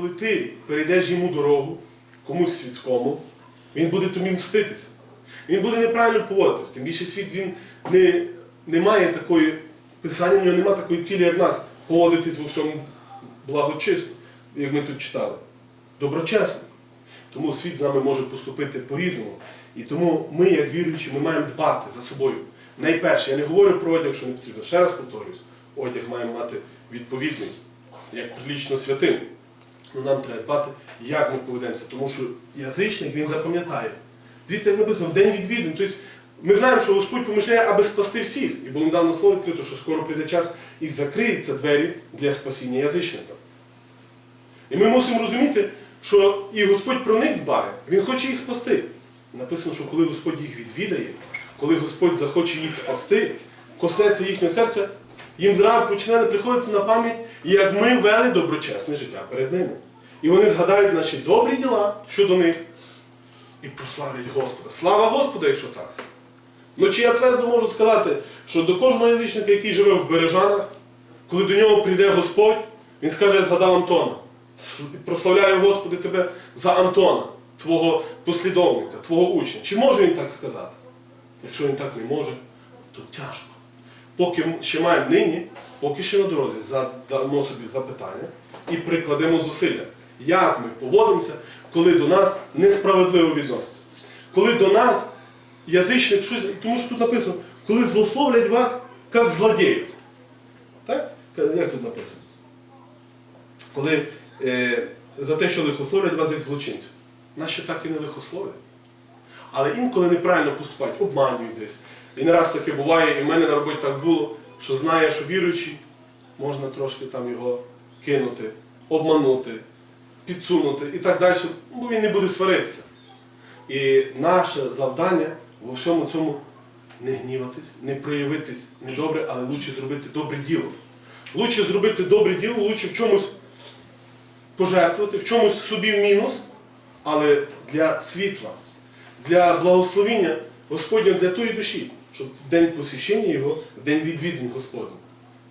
Коли ти перейдеш йому дорогу, комусь світському, він буде тобі мститися. Він буде неправильно поводитись. Тим більше світ він не, не має такої, писання в нього немає такої цілі, як в нас, поводитись во всьому благочисно, як ми тут читали. Доброчесно. Тому світ з нами може поступити по-різному. І тому ми, як віруючі, ми маємо дбати за собою. Найперше, я не говорю про одяг, що не потрібно. Ще раз повторюсь, одяг маємо мати відповідний, як прилічно святим. Ну, нам треба дбати, як ми поведемося, тому що язичник він запам'ятає. Дивіться, як написано, в день відвідин. Тобто ми знаємо, що Господь помишляє, аби спасти всіх. І було недавно слово відкрито, що скоро прийде час і закриються двері для спасіння язичника. І ми мусимо розуміти, що і Господь про них дбає, Він хоче їх спасти. Написано, що коли Господь їх відвідає, коли Господь захоче їх спасти, коснеться їхнього серця, їм зразу почне приходити на пам'ять, як ми вели доброчесне життя перед ними. І вони згадають наші добрі діла щодо них і прославлять Господа. Слава Господу, якщо так. Ну чи я твердо можу сказати, що до кожного язичника, який живе в Бережанах, коли до нього прийде Господь, він скаже, я згадав Антона. Прославляю, Господи, Тебе за Антона, Твого послідовника, Твого учня. Чи може він так сказати? Якщо він так не може, то тяжко. Поки ще маємо нині, поки ще на дорозі, задамо собі запитання і прикладемо зусилля. Як ми поводимося, коли до нас несправедливо відносяться? Коли до нас язичник щось, тому що тут написано, коли злословлять вас як злодіїв. Так? Як тут написано? Коли е, за те, що лихословлять вас як злочинців. Нас ще так і не лихословлять. Але інколи неправильно поступають, обманюють десь. І не раз таке буває, і в мене на роботі так було, що знає, що віруючий, можна трошки там його кинути, обманути, підсунути і так далі, бо він не буде сваритися. І наше завдання во всьому цьому не гніватись, не проявитись недобре, але лучше зробити добре діло. Лучше зробити добре діло, лучше в чомусь пожертвувати, в чомусь собі в мінус, але для світла, для благословіння Господня для тої душі, щоб в день посвящення його, в день відвідень Господня,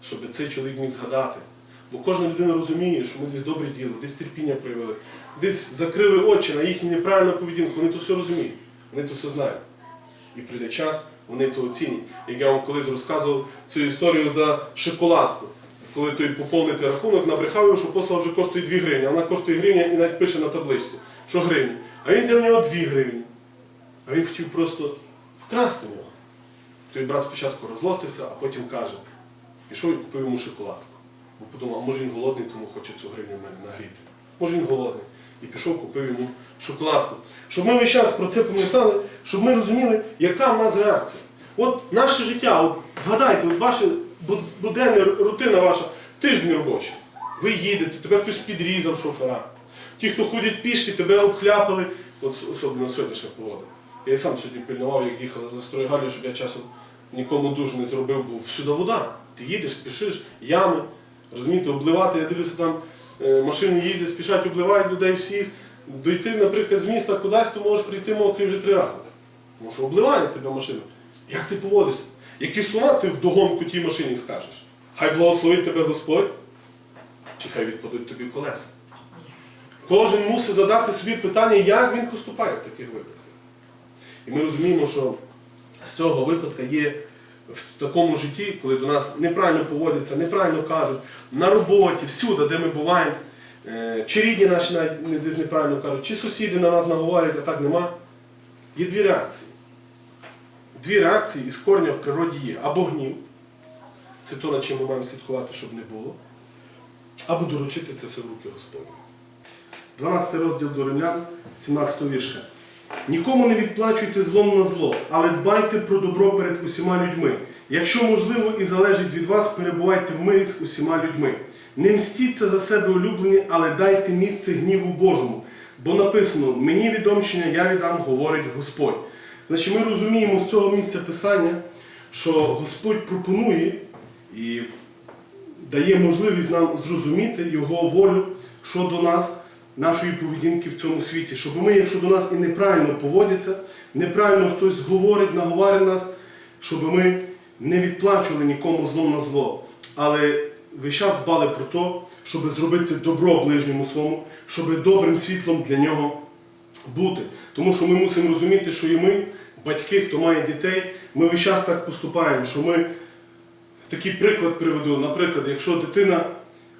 щоб цей чоловік міг згадати. Бо кожна людина розуміє, що ми десь добре діло, десь терпіння проявили, десь закрили очі на їхню неправильну поведінку. Вони то все розуміють, вони то все знають. І прийде час, вони то оцінять. Як я вам колись розказував цю історію за шоколадку. Коли той поповнити рахунок, набрехав його, що послуга вже коштує 2 гривні, вона коштує гривня і навіть пише на табличці, що гривні. А він взяв в нього 2 гривні. А він хотів просто вкрасти нього. Той брат спочатку розлостився, а потім каже, пішов і купив йому шоколадку. Бо подумав, а може він голодний, тому хоче цю гривню мене нагріти. Може він голодний. І пішов, купив йому шоколадку. Щоб ми весь час про це пам'ятали, щоб ми розуміли, яка в нас реакція. От наше життя, от згадайте, от ваше бу- буденна рутина ваша, тиждень робочий. Ви їдете, тебе хтось підрізав шофера. Ті, хто ходять пішки, тебе обхляпали, от особливо сьогоднішня погода. Я сам сьогодні пильнував, як їхав за Стройгалію, щоб я часом нікому дуже не зробив, бо всюди вода. Ти їдеш, спішиш, ями, розумієте, обливати, я дивлюся, там е, машини їздять, спішать, обливають людей всіх. Дойти, наприклад, з міста кудись, то можеш прийти мокрий вже три рази. Тому що обливає тебе машина. Як ти поводишся? Які слова ти вдогонку тій машині скажеш? Хай благословить тебе Господь, чи хай відпадуть тобі колеса. Кожен мусить задати собі питання, як він поступає в таких випадках. І ми розуміємо, що з цього випадка є в такому житті, коли до нас неправильно поводяться, неправильно кажуть, на роботі, всюди, де ми буваємо, е, чи рідні наші навіть неправильно кажуть, чи сусіди на нас наговорять, а так нема. Є дві реакції. Дві реакції із корня в природі є. Або гнів, це то, над чим ми маємо слідкувати, щоб не було, або доручити це все в руки Господні. 12 розділ до Римлян, 17 віршка. Нікому не відплачуйте злом на зло, але дбайте про добро перед усіма людьми. Якщо можливо і залежить від вас, перебувайте в мирі з усіма людьми. Не мстіться за себе улюблені, але дайте місце гніву Божому. Бо написано: мені відомщення я віддам, говорить Господь. Значить, ми розуміємо з цього місця писання, що Господь пропонує і дає можливість нам зрозуміти Його волю щодо нас, нашої поведінки в цьому світі. Щоб ми, якщо до нас і неправильно поводяться, неправильно хтось говорить, наговорить нас, щоб ми не відплачували нікому зло на зло. Але час дбали про те, щоб зробити добро ближньому своєму, щоб добрим світлом для нього бути. Тому що ми мусимо розуміти, що і ми, батьки, хто має дітей, ми весь час так поступаємо, що ми такий приклад приведу. Наприклад, якщо дитина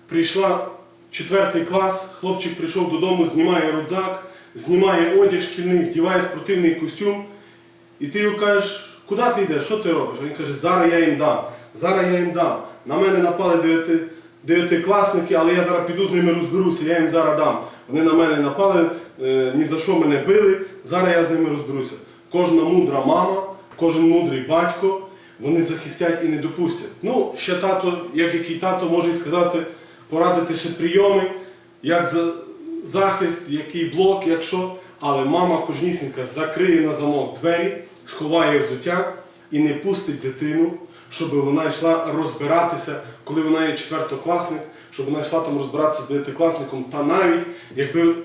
прийшла четвертий клас, хлопчик прийшов додому, знімає рюкзак, знімає одяг шкільний, вдіває спортивний костюм, і ти йому кажеш, куди ти йдеш, що ти робиш? Він каже, зараз я їм дам, зараз я їм дам. На мене напали дев'яти, дев'ятикласники, але я зараз піду з ними розберуся, я їм зараз дам. Вони на мене напали, е, ні за що мене били, зараз я з ними розберуся. Кожна мудра мама, кожен мудрий батько, вони захистять і не допустять. Ну, ще тато, як який тато, може сказати, порадити ще прийоми, як захист, який блок, якщо. Але мама кожнісінька закриє на замок двері, сховає взуття і не пустить дитину, щоб вона йшла розбиратися, коли вона є четвертокласник, щоб вона йшла там розбиратися з дев'ятикласником, та навіть якби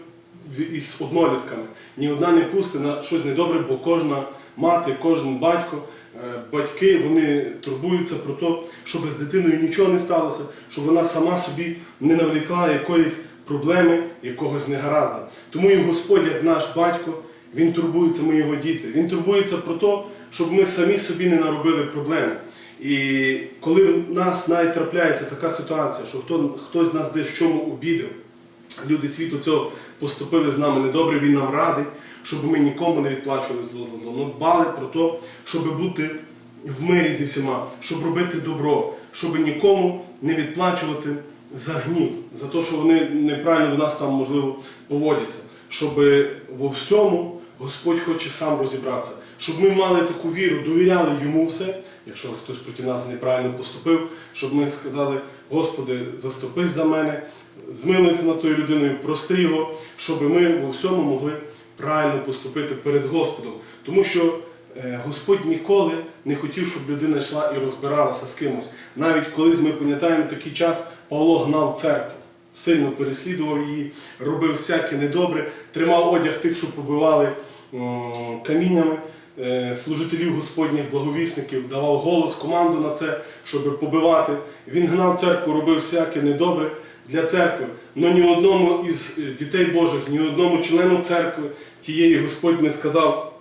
із однолітками. Ні одна не пусти на щось недобре, бо кожна мати, кожен батько, е, батьки вони турбуються про те, щоб з дитиною нічого не сталося, щоб вона сама собі не навлікла якоїсь проблеми, якогось негаразда. Тому і Господь, як наш батько, він турбується, ми його діти. Він турбується про те, щоб ми самі собі не наробили проблеми. І коли в нас навіть трапляється така ситуація, що хто, хтось нас десь в чому обідав, люди світу цього поступили з нами недобре, він нам радить, щоб ми нікому не відплачували зло за зло. Ми дбали про те, щоб бути в мирі зі всіма, щоб робити добро, щоб нікому не відплачувати за гнів, за те, що вони неправильно до нас там, можливо, поводяться. Щоб во всьому Господь хоче сам розібратися, щоб ми мали таку віру, довіряли йому все, якщо хтось проти нас неправильно поступив, щоб ми сказали, Господи, заступись за мене, змилуйся над тою людиною, прости його, щоб ми во всьому могли правильно поступити перед Господом. Тому що е, Господь ніколи не хотів, щоб людина йшла і розбиралася з кимось. Навіть колись ми пам'ятаємо такий час, Павло гнав церкву, сильно переслідував її, робив всяке недобре, тримав одяг тих, що побивали каміннями. Е, Служителів Господніх, благовісників, давав голос, команду на це, щоб побивати. Він гнав церкву, робив всяке недобре для церкви. Но ні одному із е, дітей Божих, ні одному члену церкви тієї Господь не сказав,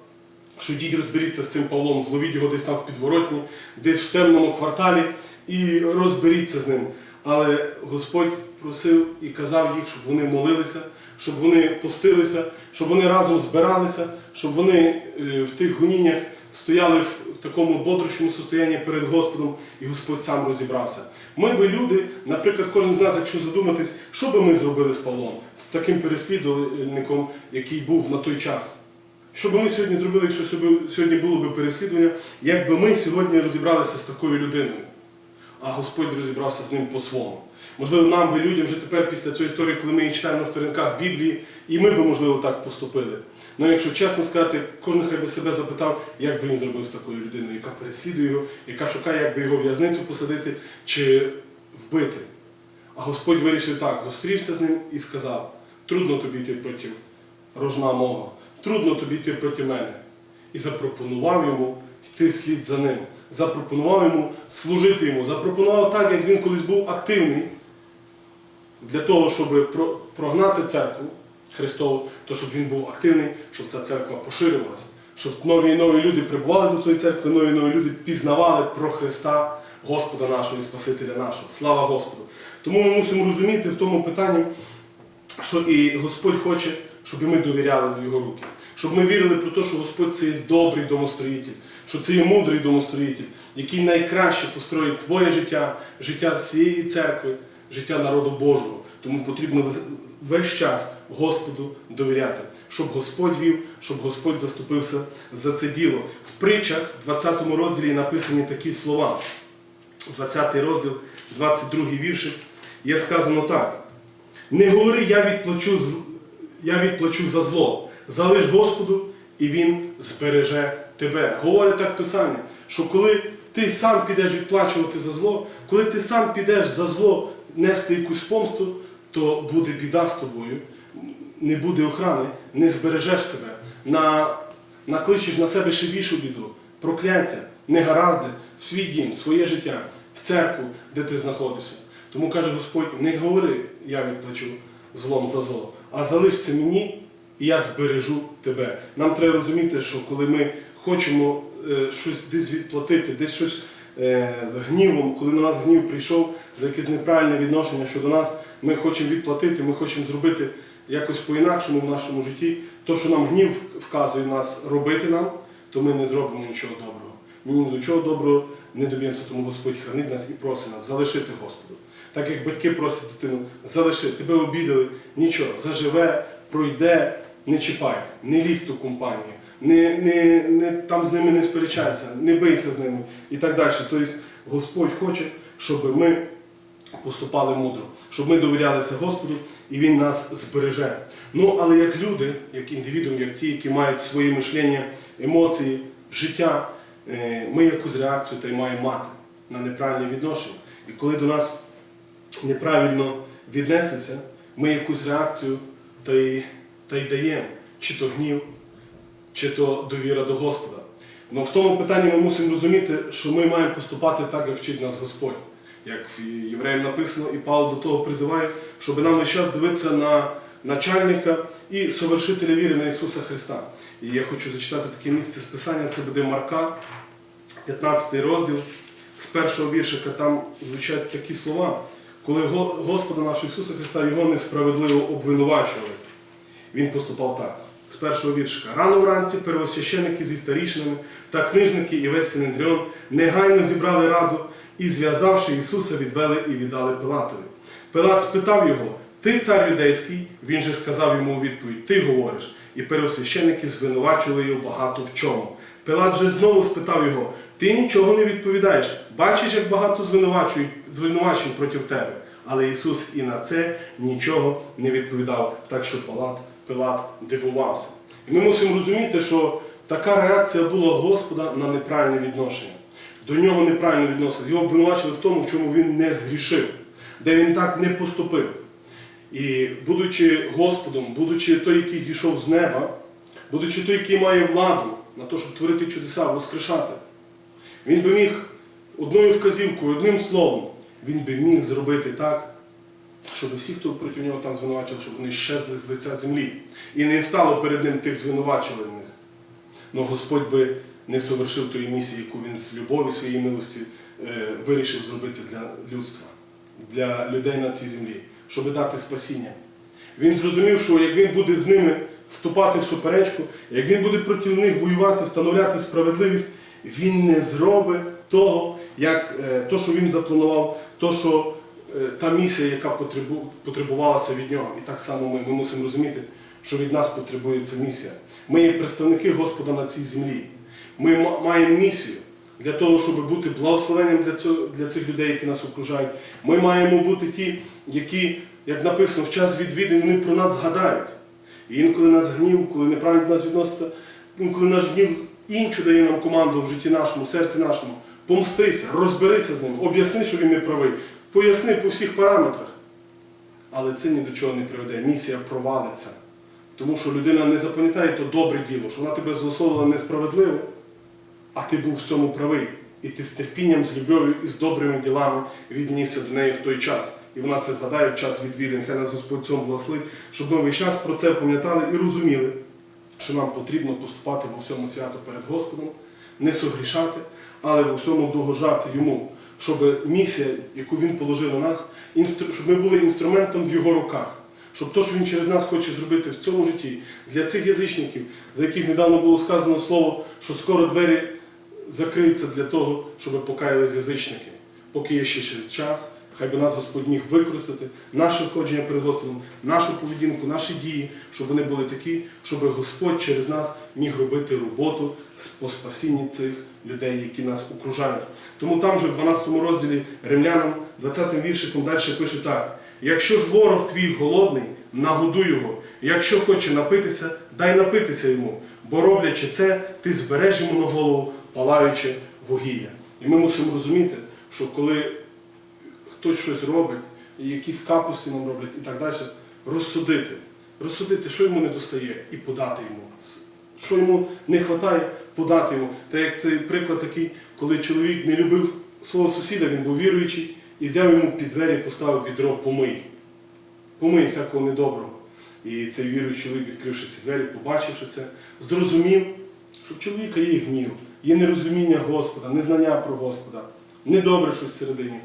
що йдіть розберіться з цим Павлом, зловіть його десь там в підворотні, десь в темному кварталі і розберіться з ним. Але Господь просив і казав їх, щоб вони молилися, щоб вони постилися, щоб вони разом збиралися, щоб вони е, в тих гоніннях стояли в, такому бодрощому состоянні перед Господом, і Господь сам розібрався. Ми би люди, наприклад, кожен з нас, якщо задуматись, що би ми зробили з Павлом, з таким переслідувальником, який був на той час. Що би ми сьогодні зробили, якщо сьогодні було б переслідування, як би ми сьогодні розібралися з такою людиною, а Господь розібрався з ним по-своєму. Можливо, нам би людям вже тепер після цієї історії, коли ми її читаємо на сторінках Біблії, і ми би, можливо, так поступили. Ну, якщо чесно сказати, кожен хай би себе запитав, як би він зробив з такою людиною, яка переслідує його, яка шукає, як би його в'язницю посадити чи вбити. А Господь вирішив так, зустрівся з ним і сказав: трудно тобі йти проти рожна мого, трудно тобі йти проти мене. І запропонував йому йти слід за ним. Запропонував йому служити йому, запропонував так, як він колись був активний для того, щоб прогнати церкву Христову, то щоб він був активний, щоб ця церква поширювалася, щоб нові і нові люди прибували до цієї церкви, нові і нові люди пізнавали про Христа, Господа нашого і Спасителя нашого. Слава Господу! Тому ми мусимо розуміти в тому питанні, що і Господь хоче, щоб і ми довіряли в Його руки, щоб ми вірили про те, що Господь це є добрий домостроїтель, що це є мудрий домостроїтель, який найкраще построїть твоє життя, життя цієї церкви, життя народу Божого. Тому потрібно весь- час Господу довіряти, щоб Господь вів, щоб Господь заступився за це діло. В притчах, в 20 розділі написані такі слова. 20 розділ, 22 віршик, є сказано так. Не говори, я відплачу, я відплачу за зло. Залиш Господу, і Він збереже тебе. Говорить так Писання, що коли ти сам підеш відплачувати за зло, коли ти сам підеш за зло нести якусь помсту, то буде біда з тобою, не буде охрани, не збережеш себе, на, накличеш на себе ще більшу біду, прокляття, негаразди в свій дім, своє життя, в церкву, де ти знаходишся. Тому каже Господь, не говори, я відплачу злом за зло, а залиш це мені, і я збережу тебе. Нам треба розуміти, що коли ми хочемо е, щось десь відплатити, десь щось е, гнівом, коли на нас гнів прийшов за якесь неправильне відношення щодо нас, ми хочемо відплатити, ми хочемо зробити якось по-інакшому в нашому житті. То, що нам гнів вказує нас робити нам, то ми не зробимо нічого доброго. Ми ні до чого доброго не доб'ємося, тому Господь хранить нас і просить нас залишити Господу. Так як батьки просять дитину, залиши, тебе обідали, нічого, заживе, пройде, не чіпай, не лізь в ту компанію, не, не, не, там з ними не сперечайся, не бийся з ними і так далі. Тобто Господь хоче, щоб ми поступали мудро, щоб ми довірялися Господу і Він нас збереже. Ну, але як люди, як індивідум, як ті, які мають своє мишлення, емоції, життя, е, ми якусь реакцію та й маємо мати на неправильне відношення. І коли до нас неправильно віднеслися, ми якусь реакцію та й, та й даємо, чи то гнів, чи то довіра до Господа. Ну в тому питанні ми мусимо розуміти, що ми маємо поступати так, як вчить нас Господь. Як в Євреям написано, і Павло до того призиває, щоб нам весь час дивитися на начальника і совершителя віри на Ісуса Христа. І я хочу зачитати таке місце з Писання, це буде Марка, 15 розділ, з першого віршика, там звучать такі слова, коли Господа нашого Ісуса Христа його несправедливо обвинувачували. Він поступав так. З першого віршика. Рано вранці первосвященники зі старішинами та книжники і весь Синедріон негайно зібрали раду і, зв'язавши Ісуса, відвели і віддали Пилатові. Пилат спитав його: Ти цар юдейський? Він же сказав йому у відповідь: Ти говориш. І первосвященники звинувачували його багато в чому. Пилат же знову спитав його: Ти нічого не відповідаєш. Бачиш, як багато звинувачень проти тебе. Але Ісус і на це нічого не відповідав, так що Пилат, Пилат дивувався. І ми мусимо розуміти, що така реакція була Господа на неправильне відношення. До нього неправильно відносили. Його обвинувачили в тому, в чому він не згрішив, де він так не поступив. І будучи Господом, будучи той, який зійшов з неба, будучи той, який має владу на те, щоб творити чудеса, воскрешати, він би міг одною вказівкою, одним словом, він би міг зробити так, щоб всі, хто проти нього там звинувачив, щоб вони щезли з лиця землі. І не стало перед ним тих звинувачуваних. Но Господь би не совершив тої місії, яку він з любові своєї милості е, вирішив зробити для людства, для людей на цій землі, щоб дати спасіння. Він зрозумів, що як він буде з ними вступати в суперечку, як він буде проти них воювати, встановляти справедливість, він не зробить того, як е, то, що він запланував, то, що е, та місія, яка потребувалася від нього. І так само ми, ми мусимо розуміти, що від нас потребується місія. Ми є представники Господа на цій землі. Ми маємо місію для того, щоб бути благословенням для, цього, для цих людей, які нас окружають. Ми маємо бути ті, які, як написано, в час відвідин вони про нас згадають. І інколи нас гнів, коли неправильно до нас відноситься, інколи наш гнів іншу дає нам команду в житті нашому, в серці нашому. Помстися, розберися з ним, об'ясни, що він не правий, поясни по всіх параметрах. Але це ні до чого не приведе. Місія провалиться. Тому що людина не запам'ятає то добре діло, що вона тебе злословила несправедливо, а ти був в цьому правий. І ти з терпінням, з любов'ю і з добрими ділами віднісся до неї в той час. І вона це згадає в час відвідин. Хай нас Господь цьому благословить, щоб ми весь час про це пам'ятали і розуміли, що нам потрібно поступати в усьому свято перед Господом, не согрішати, але в усьому догоджати йому, щоб місія, яку він положив на нас, щоб ми були інструментом в його руках. Щоб то, що він через нас хоче зробити в цьому житті, для цих язичників, за яких недавно було сказано слово, що скоро двері закриються для того, щоб покаялись язичники. Поки є ще час, хай би нас Господь міг використати, наше входження перед Господом, нашу поведінку, наші дії, щоб вони були такі, щоб Господь через нас міг робити роботу по спасінні цих людей, які нас окружають. Тому там же в 12 розділі Римлянам, 20 віршиком далі пише так: якщо ж ворог твій голодний, нагодуй його, якщо хоче напитися, дай напитися йому, бо роблячи це, ти збереш йому на голову палаюче вугілля. І ми мусимо розуміти, що коли хтось щось робить, і якісь капусті нам роблять і так далі, розсудити. Розсудити, що йому не достає, і подати йому. Що йому не вистачає, подати йому. Та як цей приклад такий, коли чоловік не любив свого сусіда, він був віруючий, і взяв йому під двері, поставив відро помий. Помий всякого недоброго. І цей віруючий чоловік, відкривши ці двері, побачивши це, зрозумів, що в чоловіка є гнів, є нерозуміння Господа, незнання про Господа, недобре щось всередині.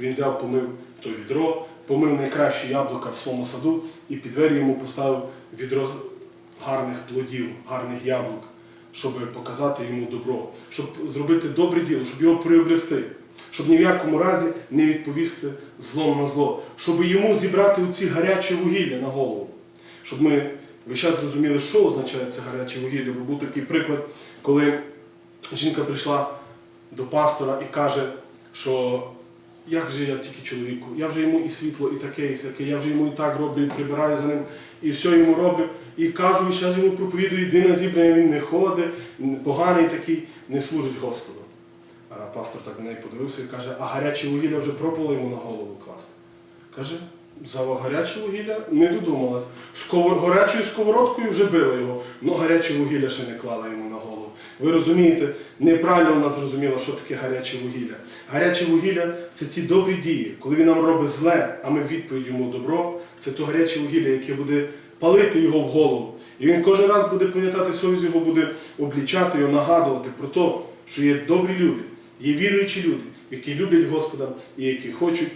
Він взяв, помив то відро, помив найкращі яблука в своєму саду і під двері йому поставив відро гарних плодів, гарних яблук, щоб показати йому добро, щоб зробити добре діло, щоб його приобрести, щоб ні в якому разі не відповісти злом на зло, щоб йому зібрати оці гарячі вугілля на голову, щоб ми весь час зрозуміли, що означає це гаряче вугілля. Бо був такий приклад, коли жінка прийшла до пастора і каже, що як же я тільки чоловіку, я вже йому і світло, і таке, і сяке, я вже йому і так роблю, і прибираю за ним, і все йому роблю. І кажу, і зараз йому проповідую, йди на зібрання, він не ходить, поганий такий, не служить Господу. А пастор так на неї подивився і каже, а гаряче вугілля вже пробували йому на голову класти. Каже, за гаряче вугілля не додумалась. З ковер- гарячою сковородкою вже била його, але гаряче вугілля ще не клала йому на. Ви розумієте, неправильно вона зрозуміла, що таке гаряче вугілля. Гаряче вугілля це ті добрі дії. Коли він нам робить зле, а ми відповідь йому добро, це то гаряче вугілля, яке буде палити його в голову. І він кожен раз буде пам'ятати, совість його буде облічати його, нагадувати про те, що є добрі люди, є віруючі люди, які люблять Господа і які хочуть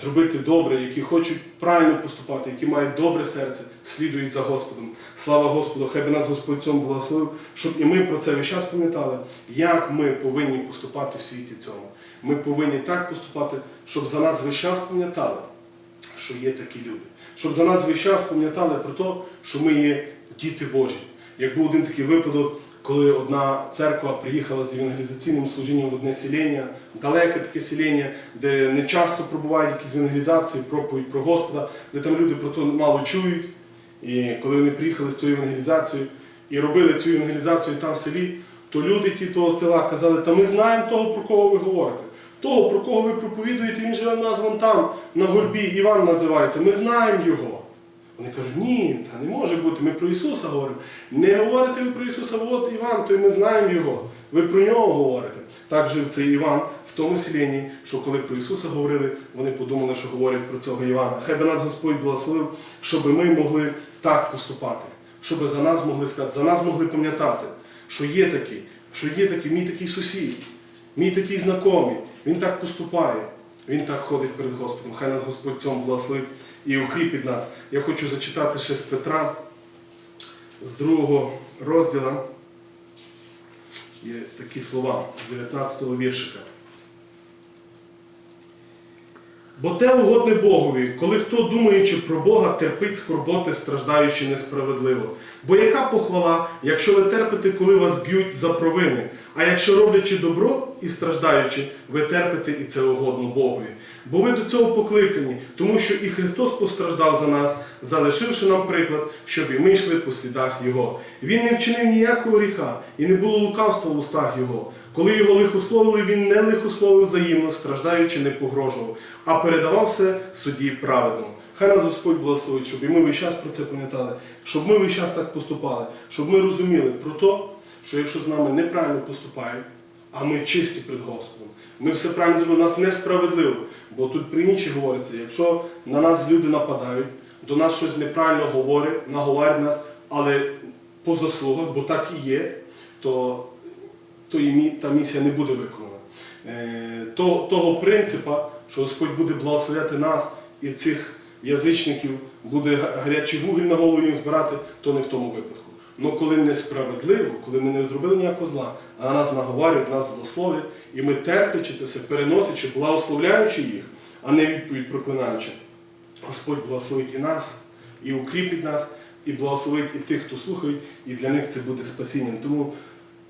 зробити добре, які хочуть правильно поступати, які мають добре серце, слідують за Господом. Слава Господу! Хай би нас Господь цьому благословив, щоб і ми про це весь час пам'ятали, як ми повинні поступати в світі цьому. Ми повинні так поступати, щоб за нас весь час пам'ятали, що є такі люди. Щоб за нас весь час пам'ятали про те, що ми є діти Божі. Як був один такий випадок, коли одна церква приїхала з евангелізаційним служінням в одне селення, далеке таке селення, де не часто пробувають якісь евангелізації, проповідь про Господа, де там люди про то мало чують. І коли вони приїхали з цією евангелізацією і робили цю евангелізацію там в селі, то люди ті того села казали, та ми знаємо того, про кого ви говорите. Того, про кого ви проповідуєте, він живе в нас вон там, на горбі, Іван називається, ми знаємо його. Вони кажуть, ні, та не може бути, ми про Ісуса говоримо. Не говорите ви про Ісуса, от Іван, то й ми знаємо Його. Ви про нього говорите. Так жив цей Іван в тому селенні, що коли про Ісуса говорили, вони подумали, що говорять про цього Івана. Хай би нас Господь благословив, щоб ми могли так поступати, щоб за нас могли сказати, за нас могли пам'ятати, що є такий, що є такий, мій такий сусід, мій такий знайомий, він так поступає. Він так ходить перед Господом. Хай нас Господь цьому благословить і укріпить нас. Я хочу зачитати ще з Петра, з другого розділу. Є такі слова, 19-го віршика. Бо те угодне Богові, коли хто, думаючи про Бога, терпить скорботи, страждаючи несправедливо. Бо яка похвала, якщо ви терпите, коли вас б'ють за провини, а якщо роблячи добро і страждаючи, ви терпите і це угодно Богові. Бо ви до цього покликані, тому що і Христос постраждав за нас, залишивши нам приклад, щоб і ми йшли по слідах Його. Він не вчинив ніякого гріха, і не було лукавства в устах Його. Коли його лихословили, він не лихословив взаємно, страждаючи, не погрожував, а передавав все судді праведному. Хай нас Господь благословить, щоб і ми весь час про це пам'ятали, щоб ми весь час так поступали, щоб ми розуміли про те, що якщо з нами неправильно поступають, а ми чисті перед Господом, ми все правильно зробили, нас несправедливо. Бо тут при іншій говориться, якщо на нас люди нападають, до нас щось неправильно говорять, наговорять нас, але по заслугах, бо так і є, то то і та місія не буде виконана. Е, то, того принципа, що Господь буде благословляти нас і цих язичників буде гарячий вугіль на голову їм збирати, то не в тому випадку. Ну коли несправедливо, коли ми не зробили ніякого зла, а на нас наговарюють, нас злословлять, і ми терплячи це все, переносячи, благословляючи їх, а не відповідь проклинаючи. Господь благословить і нас, і укріпить нас, і благословить і тих, хто слухає, і для них це буде спасінням. Тому,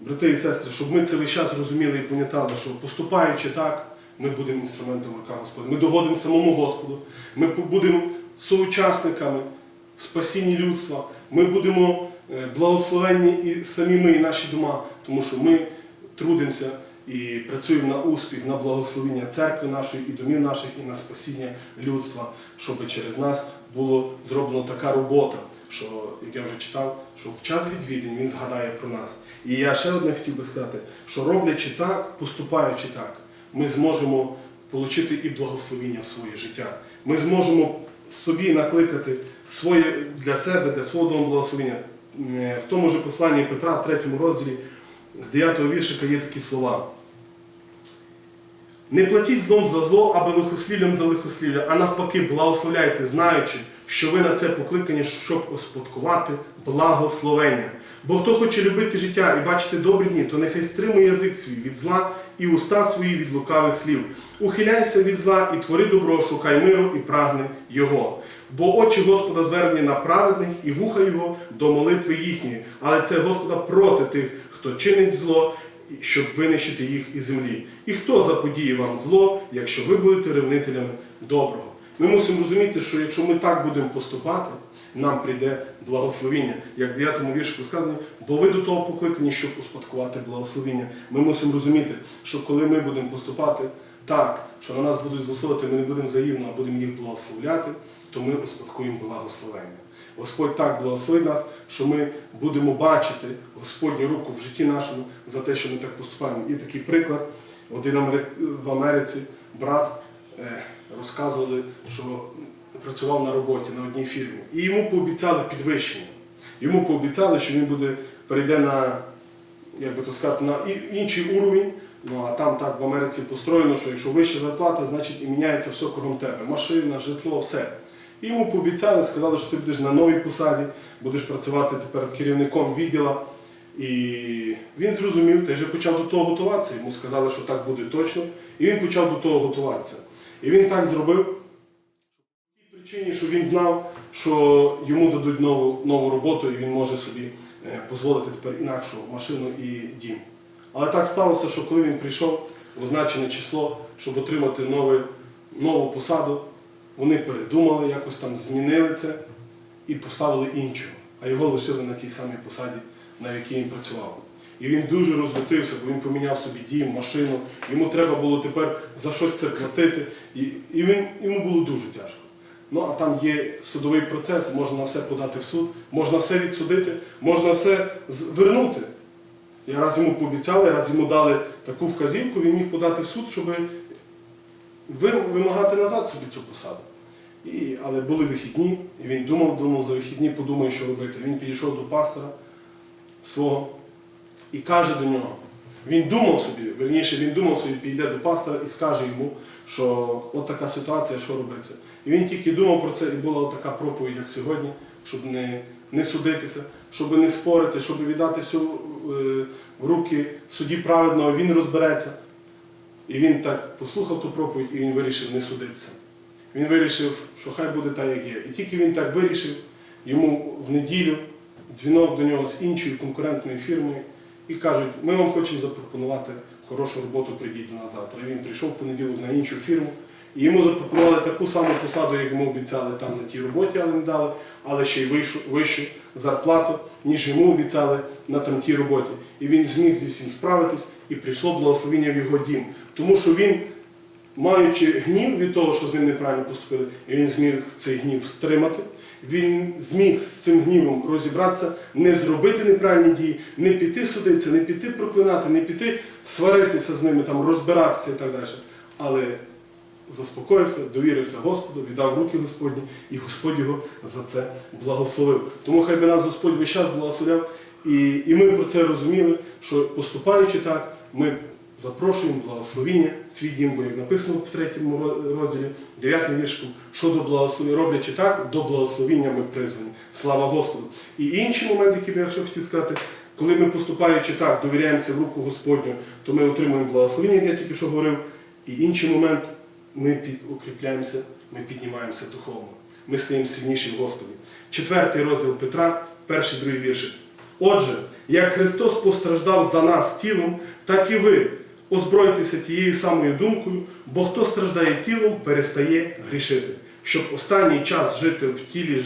брати і сестри, щоб ми це весь час розуміли і пам'ятали, що поступаючи так, ми будемо інструментом в руках Господа. Ми догодимо самому Господу, ми будемо соучасниками в спасінні людства, ми будемо е, благословенні і самі ми, і наші дома, тому що ми трудимося і працюємо на успіх, на благословення церкви нашої і домів наших, і на спасіння людства, щоб через нас було зроблена така робота, що, як я вже читав, що в час відвідень він згадає про нас. І я ще одне хотів би сказати, що роблячи так, поступаючи так, ми зможемо отримати і благословіння в своє життя. Ми зможемо собі накликати своє для себе, для свого дому благословення. Е, В тому ж посланні Петра, в третьому розділі, з 9 віршика є такі слова. Не платіть злом за зло, аби лихослівлям за лихослівля, а навпаки, благословляйте, знаючи, що ви на це покликані, щоб успадкувати благословення. Бо хто хоче любити життя і бачити добрі дні, то нехай стримує язик свій від зла і уста свої від лукавих слів. Ухиляйся від зла і твори добро, шукай миру і прагни його. Бо очі Господа звернені на праведних і вуха його до молитви їхньої, але це Господа проти тих, хто чинить зло, щоб винищити їх із землі. І хто заподіє вам зло, якщо ви будете ревнителями доброго? Ми мусимо розуміти, що якщо ми так будемо поступати, нам прийде благословіння. Як в 9 віршку сказано, бо ви до того покликані, щоб успадкувати благословіння. Ми мусимо розуміти, що коли ми будемо поступати так, що на нас будуть злословити, ми не будемо взаємно, а будемо їх благословляти, то ми успадкуємо благословення. Господь так благословить нас, що ми будемо бачити Господню руку в житті нашому за те, що ми так поступаємо. І такий приклад, один в Америці брат е, розказували, що працював на роботі на одній фірмі. І йому пообіцяли підвищення. Йому пообіцяли, що він буде перейде на, як би то сказати, на інший уровень. Ну а там так в Америці построєно, що якщо вища зарплата, значить і міняється все кругом тебе. Машина, житло, все. І йому пообіцяли, сказали, що ти будеш на новій посаді, будеш працювати тепер керівником відділа. І він зрозумів, та вже почав до того готуватися. Йому сказали, що так буде точно. І він почав до того готуватися. І він так зробив по причині, що він знав, що йому дадуть нову, нову роботу, і він може собі е, дозволити тепер інакшу машину і дім. Але так сталося, що коли він прийшов в означене число, щоб отримати нове, нову посаду, вони передумали, якось там змінили це і поставили іншого, а його лишили на тій самій посаді, на якій він працював. І він дуже розлютився, бо він поміняв собі дім, машину. Йому треба було тепер за щось це платити. І, і він, йому було дуже тяжко. Ну а там є судовий процес, можна на все подати в суд, можна все відсудити, можна все вернути. Я раз йому пообіцяли, раз йому дали таку вказівку, він міг подати в суд, щоб вимагати назад собі цю посаду. І, але були вихідні, і він думав, думав за вихідні, подумає, що робити. Він підійшов до пастора свого і каже до нього. Він думав собі, верніше, він думав собі, підійде до пастора і скаже йому, що от така ситуація, що робиться. І він тільки думав про це, і була така проповідь, як сьогодні, щоб не, не судитися, щоб не спорити, щоб віддати все в руки судді праведного, він розбереться. І він так послухав ту проповідь, і він вирішив не судитися. Він вирішив, що хай буде так, як є. І тільки він так вирішив, йому в неділю дзвінок до нього з іншої конкурентної фірми і кажуть, ми вам хочемо запропонувати хорошу роботу, прийдіть нас завтра. Він прийшов в понеділок на іншу фірму, і йому запропонували таку саму посаду, як йому обіцяли там на тій роботі, але не дали, але ще й вищу, вищу зарплату, ніж йому обіцяли на там тій роботі. І він зміг зі всім справитись, і прийшло благословення в його дім. Тому що він маючи гнів від того, що з ним неправильно поступили, і він зміг цей гнів стримати. Він зміг з цим гнівом розібратися, не зробити неправильні дії, не піти судитися, не піти проклинати, не піти сваритися з ними, там, розбиратися і так далі. Але заспокоївся, довірився Господу, віддав руки Господні, і Господь його за це благословив. Тому хай би нас Господь весь час благословляв. І, і ми про це розуміли, що поступаючи так, ми запрошуємо благословіння свій дім, бо як написано в третьому розділі, 9 віршком, що до благословіння, роблячи так, до благословіння ми призвані. Слава Господу. І інший момент, який я ще хотів сказати, коли ми поступаючи так, довіряємося в руку Господню, то ми отримуємо благословіння, як я тільки що говорив. І інший момент, ми укріпляємося, ми піднімаємося духовно. Ми стаємо сильніші в Господі. Четвертий розділ Петра, перший другий віршик. Отже, як Христос постраждав за нас тілом, так і ви озбройтеся тією самою думкою, бо хто страждає тілом, перестає грішити, щоб останній час жити в тілі,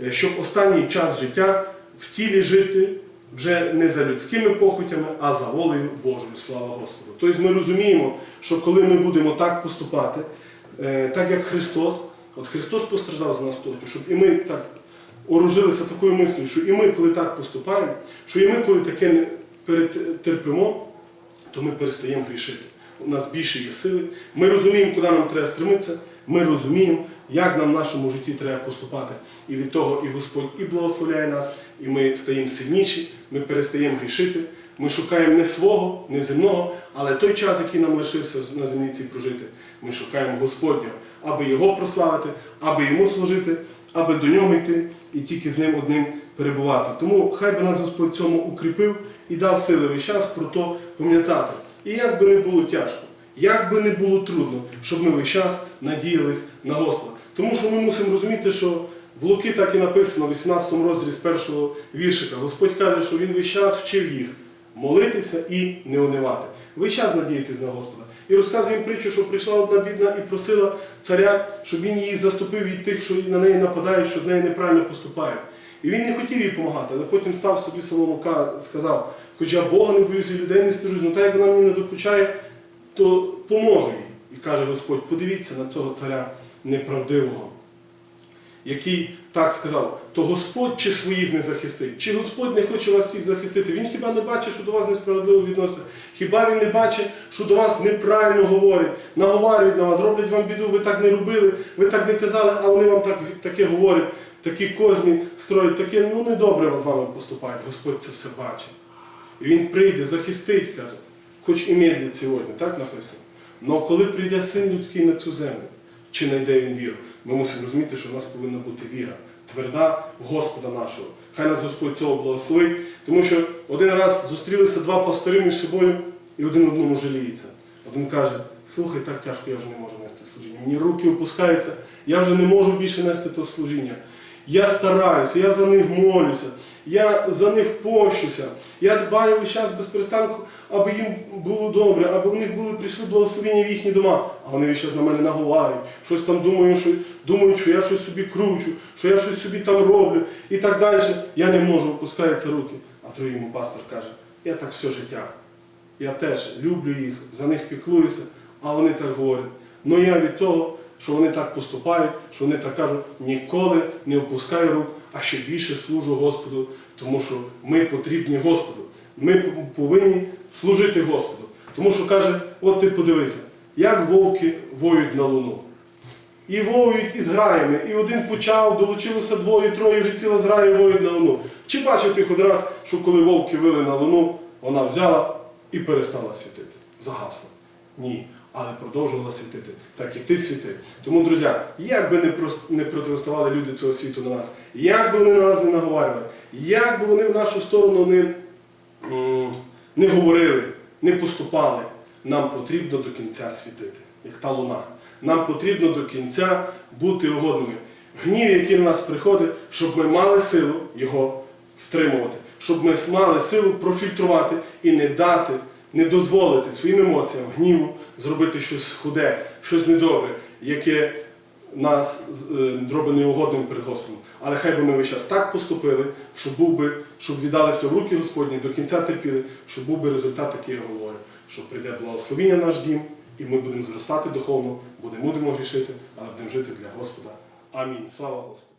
е, щоб останній час життя в тілі жити вже не за людськими похотями, а за волею Божою. Слава Господу. Тобто ми розуміємо, що коли ми будемо так поступати, е, так як Христос, от Христос постраждав за нас плоттю, щоб і ми так оружилися такою мислю, що і ми, коли так поступаємо, що і ми, коли таке перетерпимо, то ми перестаємо грішити. у нас більше є сили. Ми розуміємо, куди нам треба стремитися. Ми розуміємо, як нам в нашому житті треба поступати. І від того і Господь і благословляє нас, і ми стаємо сильніші, ми перестаємо грішити. Ми шукаємо не свого, не земного, але той час, який нам лишився на землі цій прожити, ми шукаємо Господнього, аби його прославити, аби йому служити, аби до нього йти і тільки з ним одним перебувати. Тому хай би нас Господь цьому укріпив і дав сили весь час про то пам'ятати. І як би не було тяжко, як би не було трудно, щоб ми весь час надіялись на Господа. Тому що ми мусимо розуміти, що в Луки так і написано, в 18 розділі з першого віршика, Господь каже, що Він весь час вчив їх молитися і не унивати. Весь час надіятись на Господа. І розказує їм притчу, що прийшла одна бідна і просила царя, щоб він її заступив від тих, що на неї нападають, що з нею неправильно поступають. І він не хотів їй допомагати, але потім став собі Соломока, сказав, хоч я Бога не боюся, людей не стежусь, ну та як вона мені не докучає, то поможу їй. І каже Господь, подивіться на цього царя неправдивого, який так сказав, то Господь чи своїх не захистить, чи Господь не хоче вас всіх захистити. Він хіба не бачить, що до вас несправедливо відноситься? Хіба він не бачить, що до вас неправильно говорять, наговарюють на вас, роблять вам біду, ви так не робили, ви так не казали, а вони вам так, таке говорять, такі козні строять, таке, ну недобре з вами поступають. Господь це все бачить. І він прийде, захистить, каже, хоч і медлить сьогодні, так написано. Але коли прийде син людський на цю землю, чи знайде він віру, ми мусимо розуміти, що в нас повинна бути віра, тверда в Господа нашого. Хай нас Господь цього благословить, тому що один раз зустрілися два пастори між собою, і один одному жаліється. Один каже, слухай, так тяжко, я вже не можу нести служіння. Мені руки опускаються, я вже не можу більше нести то служіння. Я стараюся, я за них молюся, я за них пощуся, я дбаю весь час без перестанку, аби їм було добре, аби в них були прийшли благословення в їхні дома. А вони весь час на мене наговарюють, щось там думають, що, думають, що я щось собі кручу, що я щось собі там роблю і так далі. Я не можу, опускаються руки. А то йому пастор каже, я так все життя. Я теж люблю їх, за них піклуюся, а вони так говорять. Ну я від того, що вони так поступають, що вони так кажуть, ніколи не опускаю рук, а ще більше служу Господу, тому що ми потрібні Господу. Ми повинні служити Господу. Тому що каже, от ти подивися, як вовки воють на луну. І воюють із граями. І один почав, долучилося двоє, троє, вже ціла зграя воють на луну. Чи бачив ти хоч раз, що коли вовки вили на луну, вона взяла і перестала світити? Загасла. Ні. Але продовжувала світити, так як ти світи. Тому, друзі, як би не, не протиставали люди цього світу на нас, як би вони на нас не наговарювали, як би вони в нашу сторону не, не говорили, не поступали, нам потрібно до кінця світити, як та луна. Нам потрібно до кінця бути угодними. Гнів, який на нас приходить, щоб ми мали силу його стримувати, щоб ми мали силу профільтрувати і не дати, не дозволити своїм емоціям, гніву зробити щось худе, щось недобре, яке нас е, зробить неугодним перед Господом. Але хай би ми весь час так поступили, щоб був би, щоб віддали все в руки Господні, до кінця терпіли, щоб був би результат, який я говорю, що прийде благословіння в наш дім, і ми будемо зростати духовно, будемо будемо грішити, але будемо жити для Господа. Амінь. Слава Господу!